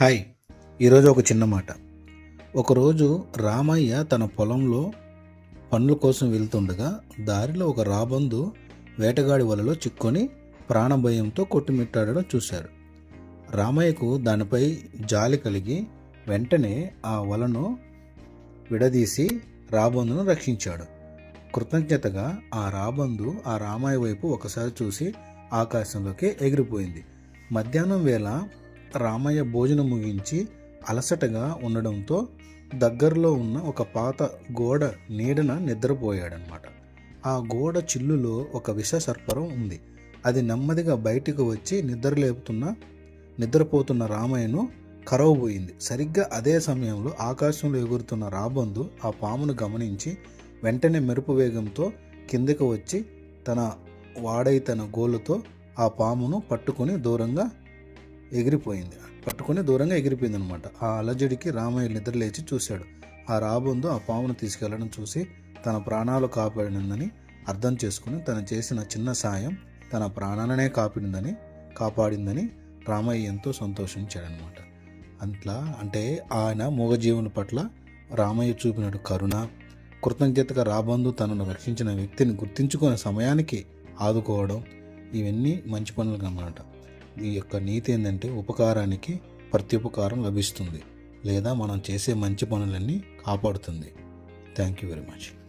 Hi. ఈరోజు ఒక చిన్న మాట. ఒకరోజు రామయ్య తన పొలంలో పనుల కోసం వెళ్తుండగా దారిలో ఒక రాబందు వేటగాడి వలలో చిక్కొని ప్రాణభయంతో కొట్టుమిట్టాడడం చూశారు. రామయ్యకు దానిపై జాలి కలిగి వెంటనే ఆ వలను విడదీసి రాబందును రక్షించాడు. కృతజ్ఞతగా ఆ రాబందు ఆ రామయ్య వైపు ఒకసారి చూసి ఆకాశంలోకి ఎగిరిపోయింది. మధ్యాహ్నం వేళ రామయ్య భోజనం ముగించి అలసటగా ఉండడంతో దగ్గరలో ఉన్న ఒక పాత గోడ నీడన నిద్రపోయాడనమాట. ఆ గోడ చిల్లులో ఒక విష సర్పరం ఉంది. అది నెమ్మదిగా బయటికి వచ్చి నిద్రలేపుతున్న నిద్రపోతున్న రామయ్యను కరవబోయింది. సరిగ్గా అదే సమయంలో ఆకాశంలో ఎగురుతున్న రాబందు ఆ పామును గమనించి వెంటనే మెరుపు వేగంతో కిందకు వచ్చి తన వాడై తన గోళ్ళతో ఆ పామును పట్టుకొని దూరంగా ఎగిరిపోయింది. పట్టుకుని దూరంగా ఎగిరిపోయింది అనమాట ఆ అలజడికి రామయ్య నిద్రలేచి చూశాడు. ఆ రాబందు ఆ పామును తీసుకెళ్ళడం చూసి తన ప్రాణాలు కాపాడినందని అర్థం చేసుకుని తను చేసిన చిన్న సాయం తన ప్రాణాలనే కాపాడిందని కాపాడిందని రామయ్య ఎంతో సంతోషించాడనమాట. అట్లా అంటే ఆయన మూగజీవుని పట్ల రామయ్య చూపినట్టు కరుణ కృతజ్ఞతగా రాబందు తనను రక్షించిన వ్యక్తిని గుర్తించుకునే సమయానికి ఆదుకోవడం ఇవన్నీ మంచి పనులు అన్నమాట. ఈ యొక్క నీతి ఏంటంటే ఉపకారానికి ప్రత్యుపకారం లభిస్తుంది లేదా మనం చేసే మంచి పనులన్నీ కాపాడుతుంది. Thank you very much